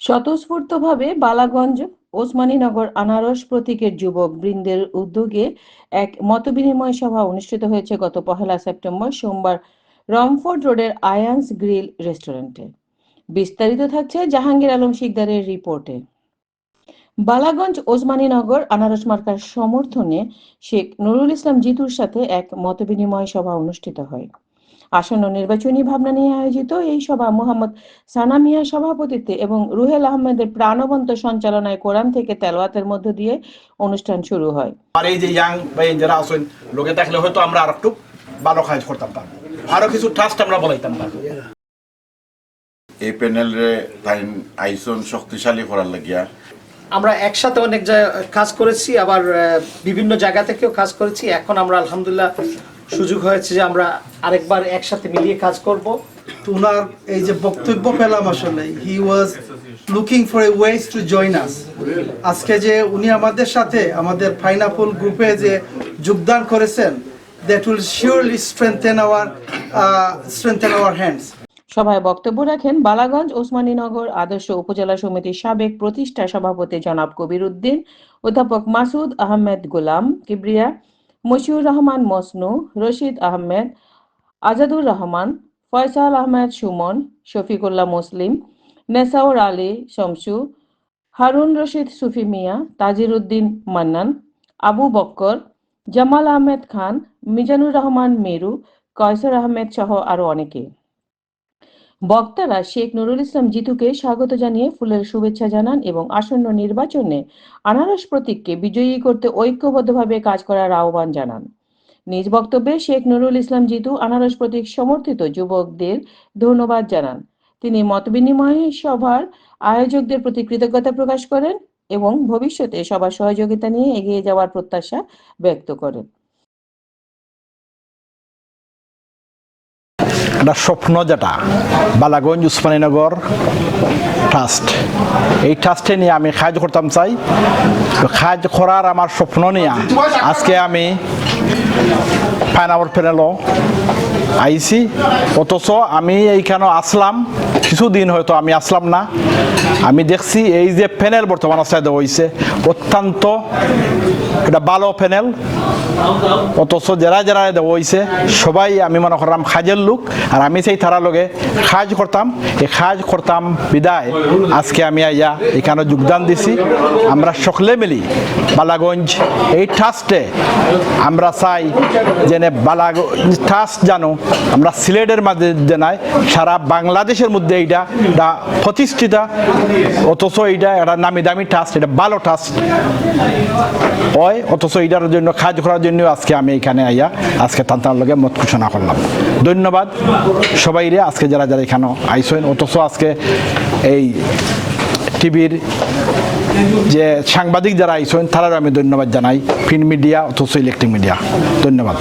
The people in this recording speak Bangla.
স্বতঃস্ফূর্তভাবে বালাগঞ্জ, ওসমানীনগর আনারস প্রতীকের যুবক বৃন্দের উদ্যোগে এক মতবিনিময় সভা অনুষ্ঠিত হয়েছে গত পহেলা সেপ্টেম্বর সোমবার রমফোর্ড রোডের আয়ান্স গ্রিল রেস্টুরেন্টে। বিস্তারিত থাকছে জাহাঙ্গীর আলম শিকদারের রিপোর্টে। বালাগঞ্জ, ওসমানীনগর আনারস মার্কার সমর্থনে শেখ নুরুল ইসলাম জিতুর সাথে এক মতবিনিময় সভা অনুষ্ঠিত হয়। আসন্ন নির্বাচনী ভাবনা নিয়ে আয়োজিত এই সভা মোহাম্মদ সানা মিয়ার সভাপতিত্বে এবং রুহেল আহমেদের প্রাণবন্ত সঞ্চালনায় কোরআন থেকে তেলাওয়াতের মধ্য দিয়ে অনুষ্ঠান শুরু হয়। আর এই যে ইয়াং বা যারা আছেন লোকে দেখলে হয়তো আমরা আর একটু ভালো কাজ করতাম পারব আরও কিছু ট্রাস্ট আমরা বলাইতাম পারব এই প্যানেলরে তাই আইসন শক্তিশালী করার লাগিয়া আমরা একসাথে অনেক জায়গায় কাজ করেছি আবার বিভিন্ন জায়গা থেকেও কাজ করেছি। এখন আমরা আলহামদুলিল্লাহ সুযোগ হয়েছে যে আমরা আরেকবার একসাথে মিলিয়ে কাজ করব। ওনার এই যে বক্তব্য পেলাম আসলে he was looking for a ways to join us আজকে যে উনি আমাদের সাথে আমাদের পাইনাপল গ্রুপে যে যোগদান করেছেন that will surely strengthen our strengthen our hands সভায় বক্তব্য রাখেন বালাগঞ্জ ওসমানীনগর আদর্শ উপজেলা সমিতির সাবেক প্রতিষ্ঠা সভাপতি জনাব কবির উদ্দিন অধ্যাপক মাসুদ আহমেদ গোলাম কিবরিয়া মশিউর রহমান মসনু, রশিদ আহমেদ, আজাদুর রহমান, ফয়সাল আহমেদ সুমন, শফিকুল্লাহ মুসলিম, নেসাউর আলী শমসু, হারুন রশিদ সুফি মিয়া তাজির উদ্দিন মান্নান, আবু বক্কর, জামাল আহমেদ খান, মিজানুর রহমান মেরু, কয়সর আহমেদ সহ আরও অনেকে। বক্তারা শেখ নুরুল ইসলাম জিতুকে স্বাগত জানিয়ে ফুলের শুভেচ্ছা জানান এবং আসন্ন নির্বাচনে আনারস প্রতীককে বিজয়ী করতে ঐক্যবদ্ধভাবে কাজ করার আহ্বান জানান। নিজ বক্তব্যে শেখ নুরুল ইসলাম জিতু আনারস প্রতীক সমর্থিত যুবকদের ধন্যবাদ জানান। তিনি মতবিনিময় সভার আয়োজকদের প্রতি কৃতজ্ঞতা প্রকাশ করেন এবং ভবিষ্যতে সবার সহযোগিতা নিয়ে এগিয়ে যাওয়ার প্রত্যাশা ব্যক্ত করেন। একটা স্বপ্ন যেটা। বালাগঞ্জ উসমানীনগর ট্রাস্ট এই ট্রাস্টে নিয়ে আমি কাজ করতাম চাই। কাজ করার আমার স্বপ্ন নিয়ে আজকে আমি ফাইনাওয়ার প্যানেলও আইছি। অথচ আমি এইখানে আসলাম, কিছুদিন হয়তো আমি আসলাম না। আমি দেখছি এই যে প্যানেল বর্তমান অবস্থায় দেওয়া হয়েছে অত্যন্ত এটা ভালো প্যানেল অথচ যারা যারা দেওয়া হয়েছে সবাই আমি মনে করলাম খাজের লোক, আর আমি সেই তারা লগে কাজ করতাম। এই কাজ করতাম বিদায়। আজকে আমি আইয়া এখানে যোগদান দিছি। আমরা সকলে মিলি বালাগঞ্জ এই ট্রাস্টে আমরা চাই যেন বালাগঞ্জ ট্রাস্ট জানো আমরা সিলেটের মাঝে জানাই সারা বাংলাদেশের মধ্যে এইটা, এটা প্রতিষ্ঠিত, অথচ এইটা একটা নামি দামি ট্রাস্ট এটা ভালো ট্রাস্ট হয়, অথচ এইটার জন্য, কাজ করার জন্য আজকে আমি এখানে আইয়া, আজকে তান্তার লগে মত ঘোষণা করলাম। ধন্যবাদ সবাইরে, আজকে যারা যারা এখানে আইসেন, অথচ আজকে এই টিভির যে সাংবাদিক যারা আইসেন তারাও আমি ধন্যবাদ জানাই। প্রিন্ট মিডিয়া অথচ ইলেকট্রিক মিডিয়া ধন্যবাদ।